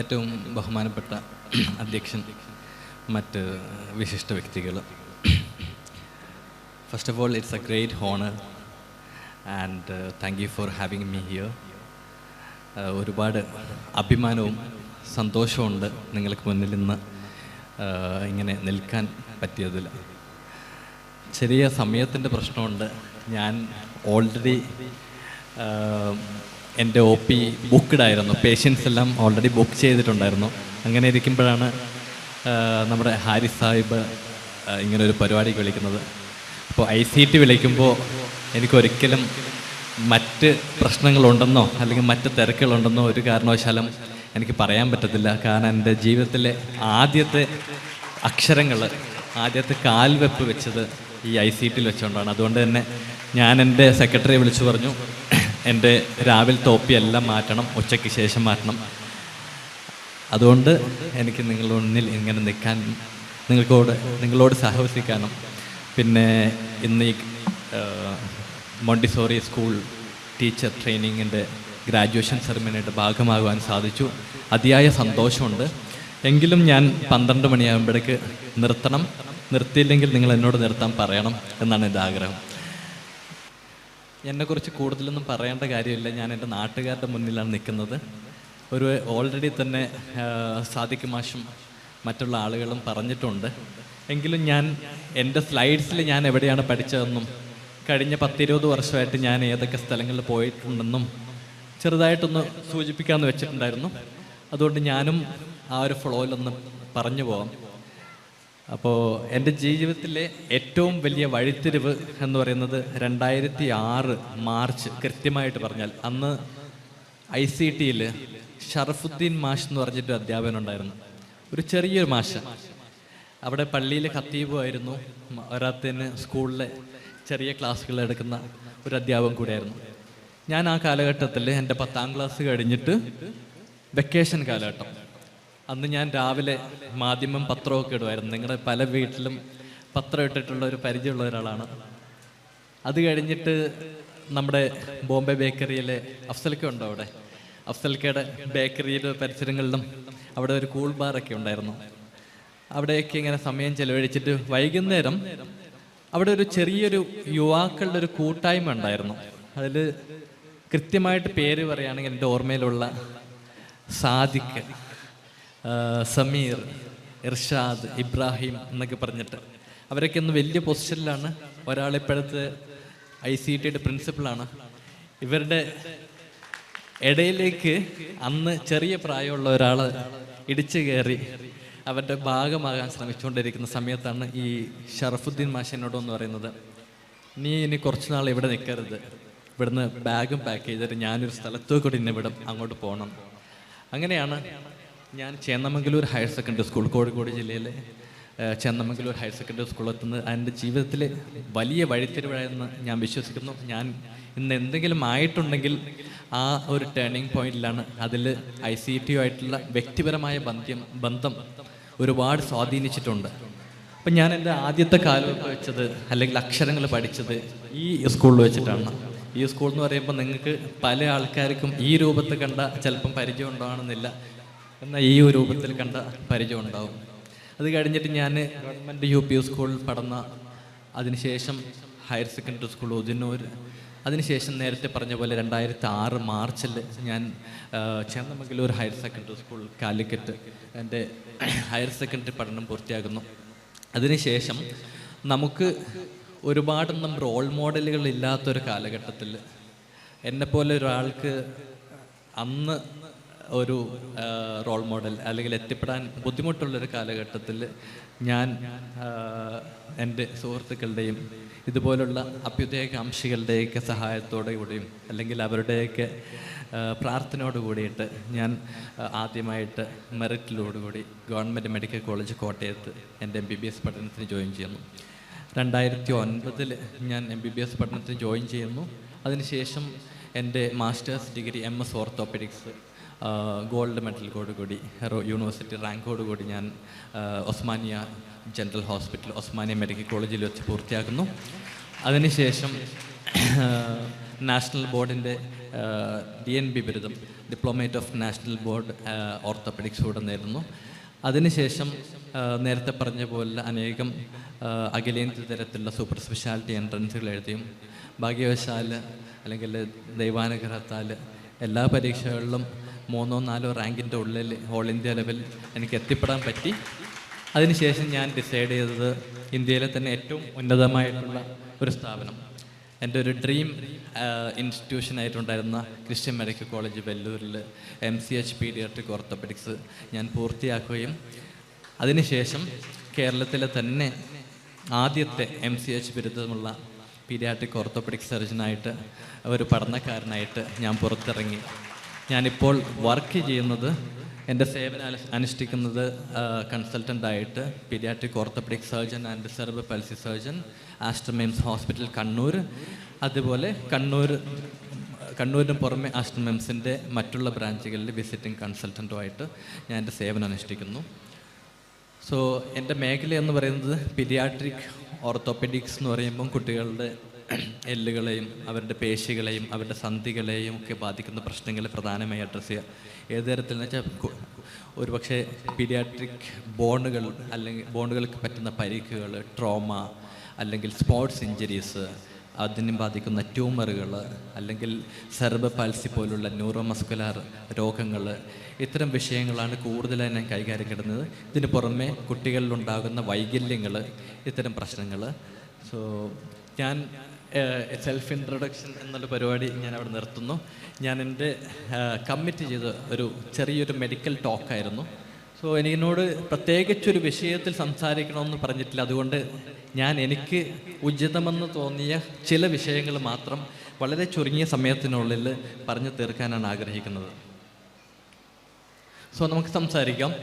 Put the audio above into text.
ഏറ്റവും ബഹുമാനപ്പെട്ട അധ്യക്ഷൻ മറ്റ് വിശിഷ്ട വ്യക്തികൾ. First of all it's a great honour and thank you for having me here ഒരുപാട് അഭിമാനവും സന്തോഷമുണ്ട് നിങ്ങൾക്ക് മുന്നിൽ ഇന്ന് uh, ഇങ്ങനെ നിൽക്കാൻ പറ്റിയതിൽ. ചെറിയ സമയത്തിന്റെ പ്രശ്നമുണ്ട്. ഞാൻ ഓൾറെഡി എന്റെ ഒ പി ബുക്ക്ഡ് ആയിരുന്നു. പേഷ്യൻസ് എല്ലാം ഓൾറെഡി ബുക്ക് ചെയ്തിട്ടുണ്ടായിരുന്നു. അങ്ങനെ ഇരിക്കുമ്പോഴാണ് നമ്മുടെ ഹാരിസ് സാഹിബ് ഇങ്ങനൊരു പരിപാടിക്ക് വിളിക്കുന്നത്. അപ്പോൾ ഐ സി ടി വിളിക്കുമ്പോൾ എനിക്കൊരിക്കലും മറ്റ് പ്രശ്നങ്ങളുണ്ടെന്നോ അല്ലെങ്കിൽ മറ്റ് തിരക്കുകളുണ്ടെന്നോ ഒരു കാരണവശാലും എനിക്ക് പറയാൻ പറ്റത്തില്ല. കാരണം എന്റെ ജീവിതത്തിലെ ആദ്യത്തെ അക്ഷരങ്ങൾ ആദ്യത്തെ കാൽവെപ്പ് വെച്ചത് ഈ ഐ സി ടിയിൽ വെച്ചുകൊണ്ടാണ്. അതുകൊണ്ട് തന്നെ ഞാൻ എന്റെ സെക്രട്ടറിയെ വിളിച്ചു പറഞ്ഞു എന്റെ രാവിലെ തോപ്പിയെല്ലാം മാറ്റണം ഉച്ചയ്ക്ക് ശേഷം മാറ്റണം. അതുകൊണ്ട് എനിക്ക് നിങ്ങളുടെ മുന്നിൽ ഇങ്ങനെ നിൽക്കാൻ നിങ്ങൾക്കോട് നിങ്ങളോട് സഹവസിക്കാനും. പിന്നെ ഇന്ന് ഈ മോണ്ടിസോറി സ്കൂൾ ടീച്ചർ ട്രെയിനിങ്ങിന്റെ ഗ്രാജുവേഷൻ സെറിമണിയുടെ ഭാഗമാകുവാൻ സാധിച്ചു. അതിയായ സന്തോഷമുണ്ട്. എങ്കിലും ഞാൻ പന്ത്രണ്ട് മണിയാകുമ്പോഴേക്ക് നിർത്തണം. നിർത്തിയില്ലെങ്കിൽ നിങ്ങൾ എന്നോട് നിർത്താൻ പറയണം എന്നാണ് എന്റെ ആഗ്രഹം. എന്നെക്കുറിച്ച് കൂടുതലൊന്നും പറയേണ്ട കാര്യമില്ല. ഞാൻ എന്റെ നാട്ടുകാരുടെ മുന്നിലാണ് നിൽക്കുന്നത്. ഒരു ഓൾറെഡി തന്നെ സാധിക്കും മാഷും മറ്റുള്ള ആളുകളും പറഞ്ഞിട്ടുണ്ട്. എങ്കിലും ഞാൻ എന്റെ സ്ലൈഡ്സിൽ ഞാൻ എവിടെയാണ് പഠിച്ചതെന്നും കഴിഞ്ഞ പത്തിരുപത് വർഷമായിട്ട് ഞാൻ ഏതൊക്കെ സ്ഥലങ്ങളിൽ പോയിട്ടുണ്ടെന്നും ചെറുതായിട്ടൊന്ന് സൂചിപ്പിക്കാമെന്ന് വെച്ചിട്ടുണ്ടായിരുന്നു. അതുകൊണ്ട് ഞാനും ആ ഒരു ഫ്ലോയിലൊന്ന് പറഞ്ഞു പോകാം അപ്പോൾ എന്റെ ജീവിതത്തിലെ ഏറ്റവും വലിയ വഴിത്തിരിവ് എന്ന് പറയുന്നത് രണ്ടായിരത്തി ആറ് മാർച്ച് കൃത്യമായിട്ട് പറഞ്ഞാൽ അന്ന് ഐ സി ടിയിൽ ഷറഫുദ്ദീൻ മാഷ് എന്ന് പറഞ്ഞിട്ട് അധ്യാപകൻ ഉണ്ടായിരുന്നു. ഒരു ചെറിയൊരു മാഷ്. അവിടെ പള്ളിയിലെ ഖത്തീബുമായിരുന്നു ഒരാത്തിന് സ്കൂളിലെ ചെറിയ ക്ലാസ്സുകൾ എടുക്കുന്ന ഒരു അധ്യാപകൻ കൂടിയായിരുന്നു. ഞാൻ ആ കാലഘട്ടത്തിൽ എന്റെ പത്താം ക്ലാസ് കഴിഞ്ഞിട്ട് വെക്കേഷൻ കാലഘട്ടം. അന്ന് ഞാൻ രാവിലെ മാധ്യമം പത്രമൊക്കെ ഇടുമായിരുന്നു. നിങ്ങളുടെ പല വീട്ടിലും പത്രം ഇട്ടിട്ടുള്ള ഒരു പരിചയമുള്ള ഒരാളാണ്. അത് കഴിഞ്ഞിട്ട് നമ്മുടെ ബോംബെ ബേക്കറിയിലെ അഫ്സൽക്ക ഉണ്ടോ അവിടെ? അഫ്സൽക്കയുടെ ബേക്കറിയിലെ പരിസരങ്ങളിലും അവിടെ ഒരു കൂൾ ബാറൊക്കെ ഉണ്ടായിരുന്നു. അവിടെയൊക്കെ ഇങ്ങനെ സമയം ചെലവഴിച്ചിട്ട് വൈകുന്നേരം അവിടെ ഒരു ചെറിയൊരു യുവാക്കളുടെ ഒരു കൂട്ടായ്മ ഉണ്ടായിരുന്നു. അതിൽ കൃത്യമായിട്ട് പേര് പറയുകയാണെങ്കിൽ എന്റെ ഓർമ്മയിലുള്ള സാദിഖ്. ആ, സമീർ ഇർഷാദ് ഇബ്രാഹിം എന്നൊക്കെ പറഞ്ഞിട്ട്. അവരൊക്കെ ഇന്ന് വലിയ പൊസിഷനിലാണ്. ഒരാൾ ഇപ്പോഴത്തെ ഐ സി ടിയുടെ പ്രിൻസിപ്പളാണ്. ഇവരുടെ ഇടയിലേക്ക് അന്ന് ചെറിയ പ്രായമുള്ള ഒരാൾ ഇടിച്ചു കയറി അവരുടെ ഭാഗമാകാൻ ശ്രമിച്ചുകൊണ്ടിരിക്കുന്ന സമയത്താണ് ഈ ഷറഫുദ്ദീൻ മാഷനോട് എന്ന് പറയുന്നത് നീ ഇനി കുറച്ച് നാൾ ഇവിടെ നിൽക്കരുത്. ഇവിടുന്ന് ബാഗും പാക്ക് ചെയ്തിട്ട് ഞാനൊരു സ്ഥലത്തോ കൂടി ഇന്നെ വിടും. അങ്ങോട്ട് പോകണം അങ്ങനെയാണ് ഞാൻ Chennamangalur higher secondary school Kozhikode ജില്ലയിലെ ചെന്നമംഗലൂർ ഹയർ സെക്കൻഡറി സ്കൂളിൽ എത്തുന്നത് എന്റെ ജീവിതത്തിലെ വലിയ വഴിത്തിരിവായെന്ന് ഞാൻ വിശ്വസിക്കുന്നു. ഞാൻ ഇന്ന് എന്തെങ്കിലും ആയിട്ടുണ്ടെങ്കിൽ ആ ഒരു ടേണിംഗ് പോയിന്റിലാണ് അതിൽ ഐ സി ടി ആയിട്ടുള്ള വ്യക്തിപരമായ ബന്ധം ബന്ധം ഒരുപാട് സ്വാധീനിച്ചിട്ടുണ്ട്. അപ്പം ഞാൻ എന്റെ ആദ്യത്തെ കാലമൊക്കെ വെച്ചത് അല്ലെങ്കിൽ അക്ഷരങ്ങൾ പഠിച്ചത് ഈ സ്കൂളിൽ വെച്ചിട്ടാണ്. ഈ സ്കൂൾ എന്ന് പറയുമ്പോൾ നിങ്ങൾക്ക് പല ആൾക്കാർക്കും ഈ രൂപത്തിൽ കണ്ട ചിലപ്പം പരിചയം ഉണ്ടാവണമെന്നില്ല എന്നാൽ ഈ ഒരു രൂപത്തിൽ കണ്ട പരിചയം ഉണ്ടാവും. അത് കഴിഞ്ഞിട്ട് ഞാൻ ഗവൺമെന്റ് യു പി സ്കൂളിൽ പഠന അതിനുശേഷം ഹയർ സെക്കൻഡറി സ്കൂൾ ഉദിനൂർ അതിനുശേഷം നേരത്തെ പറഞ്ഞ പോലെ രണ്ടായിരത്തി ആറ് മാർച്ചിൽ ഞാൻ Chennamangalur higher secondary school Calicut എന്റെ ഹയർ സെക്കൻഡറി പഠനം പൂർത്തിയാക്കുന്നു. അതിനുശേഷം നമുക്ക് ഒരുപാടൊന്നും റോൾ മോഡലുകൾ ഇല്ലാത്തൊരു കാലഘട്ടത്തിൽ എന്നെപ്പോലെ ഒരാൾക്ക് അന്ന് ഒരു റോൾ മോഡൽ അല്ലെങ്കിൽ എത്തിപ്പെടാൻ ബുദ്ധിമുട്ടുള്ളൊരു കാലഘട്ടത്തിൽ ഞാൻ എന്റെ സുഹൃത്തുക്കളുടെയും ഇതുപോലുള്ള അഭ്യുദയകാംക്ഷികളുടെയൊക്കെ സഹായത്തോടു കൂടിയും അല്ലെങ്കിൽ അവരുടെയൊക്കെ പ്രാർത്ഥനയോട് കൂടിയിട്ട് ഞാൻ ആദ്യമായിട്ട് മെറിറ്റിലോടുകൂടി ഗവൺമെന്റ് മെഡിക്കൽ കോളേജ് കോട്ടയത്ത് എന്റെ എം ബി ബി എസ് പഠനത്തിന് ജോയിൻ ചെയ്യുന്നു. രണ്ടായിരത്തി ഒൻപതിൽ ഞാൻ എം ബി ബി എസ് പഠനത്തിന് ജോയിൻ ചെയ്യുന്നു. അതിനുശേഷം എന്റെ masters degree M S orthopaedics gold medal കൂടി ഹെറോ യൂണിവേഴ്സിറ്റി റാങ്കോട് കൂടി ഞാൻ Osmania general hospital Osmania medical കോളേജിൽ വെച്ച് പൂർത്തിയാക്കുന്നു. അതിനുശേഷം നാഷണൽ ബോർഡിന്റെ ഡി എൻ ബി ബിരുദം diplomate of national board orthopaedics കൂടെ നേരുന്നു അതിനുശേഷം നേരത്തെ പറഞ്ഞ പോലെ അനേകം അഖിലേന്ത്യ തരത്തിലുള്ള സൂപ്പർ സ്പെഷ്യാലിറ്റി എൻട്രൻസുകൾ എഴുതിയും ഭാഗ്യവശാൽ അല്ലെങ്കിൽ ദൈവാനുഗ്രഹത്താൽ എല്ലാ പരീക്ഷകളിലും മൂന്നോ നാലോ റാങ്കിന്റെ ഉള്ളിൽ ഓൾ ഇന്ത്യ ലെവൽ എനിക്ക് എത്തിപ്പെടാൻ പറ്റി. അതിനുശേഷം ഞാൻ ഡിസൈഡ് ചെയ്തത് ഇന്ത്യയിലെ തന്നെ ഏറ്റവും ഉന്നതമായിട്ടുള്ള ഒരു സ്ഥാപനം. എന്റെ ഒരു ഡ്രീം ഇൻസ്റ്റിറ്റ്യൂഷൻ ആയിട്ടുണ്ടായിരുന്ന Christian medical college വെല്ലൂരിൽ M C H paediatric orthopaedics ഞാൻ പൂർത്തിയാക്കുകയും അതിനുശേഷം കേരളത്തിലെ തന്നെ ആദ്യത്തെ എം സി എച്ച് ബിരുദമുള്ള പീഡിയാട്രിക് ഓർത്തോപെഡിക് സർജനായിട്ട് ഒരു പഠനക്കാരനായിട്ട് ഞാൻ പുറത്തിറങ്ങി. ഞാനിപ്പോൾ വർക്ക് ചെയ്യുന്നത് എന്റെ സേവനം അനു- അനുഷ്ഠിക്കുന്നത് കൺസൾട്ടന്റായിട്ട് paediatric orthopaedic surgeon and cerebral palsy surgeon Aster MIMS hospital Kannur. അതുപോലെ കണ്ണൂർ കണ്ണൂരിന് പുറമെ ആസ്ട്രമെയിംസിന്റെ മറ്റുള്ള ബ്രാഞ്ചുകളിൽ വിസിറ്റിംഗ് കൺസൾട്ടന്റുമായിട്ട് ഞാൻ എന്റെ സേവനം അനുഷ്ഠിക്കുന്നു. സോ എന്റെ മേഖല എന്ന് പറയുന്നത് പീഡിയാട്രിക് ഓർത്തോപെഡിക്സ് എന്ന് പറയുമ്പം കുട്ടികളുടെ എല്ലുകളെയും അവരുടെ പേശികളെയും അവരുടെ സന്ധികളെയും ഒക്കെ ബാധിക്കുന്ന പ്രശ്നങ്ങളെ പ്രധാനമായി അഡ്രസ്സ് ചെയ്യുക. ഏത് തരത്തിൽ എന്ന് വെച്ചാൽ ഒരു ഒരുപക്ഷെ പീഡിയാട്രിക് ബോണുകൾ അല്ലെങ്കിൽ ബോണുകൾക്ക് പറ്റുന്ന പരിക്കുകൾ ട്രോമ അല്ലെങ്കിൽ സ്പോർട്സ് ഇഞ്ചുറീസ് അതിനെ ബാധിക്കുന്ന ട്യൂമറുകൾ അല്ലെങ്കിൽ സെർബ പാൽസി പോലുള്ള ന്യൂറോമസ്കുലാർ രോഗങ്ങൾ ഇത്തരം വിഷയങ്ങളാണ് കൂടുതലായി ഞാൻ കൈകാര്യം കിടുന്നത് ഇതിന് പുറമെ കുട്ടികളിലുണ്ടാകുന്ന വൈകല്യങ്ങൾ ഇത്തരം പ്രശ്നങ്ങൾ. സോ ഞാൻ സെൽഫ് ഇൻട്രൊഡക്ഷൻ എന്നുള്ള പരിപാടി ഞാൻ അവിടെ നിർത്തുന്നു. ഞാൻ എന്റെ കമ്മിറ്റ് ചെയ്ത ഒരു ചെറിയൊരു മെഡിക്കൽ ടോക്കായിരുന്നു സോ എനിക്കിനോട് പ്രത്യേകിച്ചൊരു വിഷയത്തിൽ സംസാരിക്കണമെന്ന് പറഞ്ഞിട്ടില്ല. അതുകൊണ്ട് ഞാൻ എനിക്ക് ഉചിതമെന്ന് തോന്നിയ ചില വിഷയങ്ങൾ മാത്രം വളരെ ചുരുങ്ങിയ സമയത്തിനുള്ളിൽ പറഞ്ഞു തീർക്കാനാണ് ആഗ്രഹിക്കുന്നത്. സോ നമുക്ക് സംസാരിക്കാം.